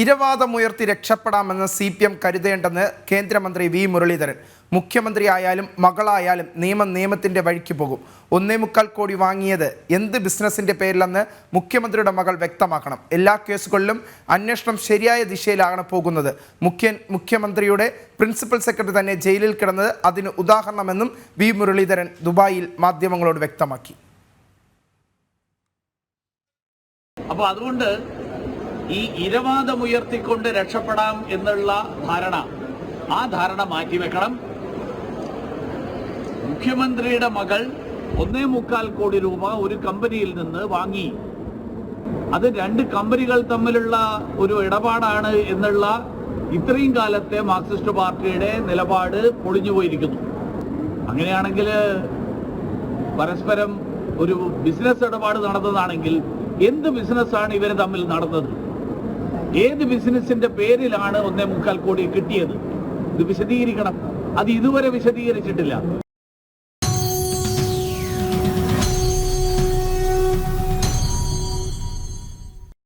ഇരവാദമുയർത്തി രക്ഷപ്പെടാമെന്ന് C P M കരുതേണ്ടെന്ന് കേന്ദ്രമന്ത്രി വി മുരളീധരൻ. മുഖ്യമന്ത്രിയായാലും മകളായാലും നിയമം നിയമത്തിന്റെ വഴിക്ക് പോകും. ഒന്നേ മുക്കാൽ കോടി വാങ്ങിയത് എന്ത് ബിസിനസിന്റെ പേരിലെന്ന് മുഖ്യമന്ത്രിയുടെ മകൾ വ്യക്തമാക്കണം. എല്ലാ കേസുകളിലും അന്വേഷണം ശരിയായ ദിശയിലാണ് പോകുന്നത്. മുഖ്യ മുഖ്യമന്ത്രിയുടെ പ്രിൻസിപ്പൽ സെക്രട്ടറി തന്നെ ജയിലിൽ കിടന്നത് അതിന് ഉദാഹരണമെന്നും വി മുരളീധരൻ ദുബായിൽ മാധ്യമങ്ങളോട് വ്യക്തമാക്കി. അപ്പോൾ അതുകൊണ്ട് ഈ ഇരവാദമുയർത്തിക്കൊണ്ട് രക്ഷപ്പെടാം എന്നുള്ള ധാരണ. ആ ധാരണ മാറ്റിവെക്കണം. മുഖ്യമന്ത്രിയുടെ മകൾ ഒന്നേ മുക്കാൽ കോടി രൂപ ഒരു കമ്പനിയിൽ നിന്ന് വാങ്ങി. അത് രണ്ട് കമ്പനികൾ തമ്മിലുള്ള ഒരു ഇടപാടാണ് എന്നുള്ള ഇത്രയും കാലത്തെ മാർക്സിസ്റ്റ് പാർട്ടിയുടെ നിലപാട് പൊളിഞ്ഞു പോയിരിക്കുന്നു. അങ്ങനെയാണെങ്കിൽ പരസ്പരം ഒരു ബിസിനസ് ഇടപാട് നടന്നതാണെങ്കിൽ എന്ത് ബിസിനസ്സാണ് ഇവർ തമ്മിൽ നടന്നത്? ഏത് ബിസിനസിന്റെ പേരിലാണ് ഒന്നേ മുക്കാൽ കോടി കിട്ടിയത്? ഇത് വിശദീകരിക്കണം. അത് ഇതുവരെ വിശദീകരിച്ചിട്ടില്ല.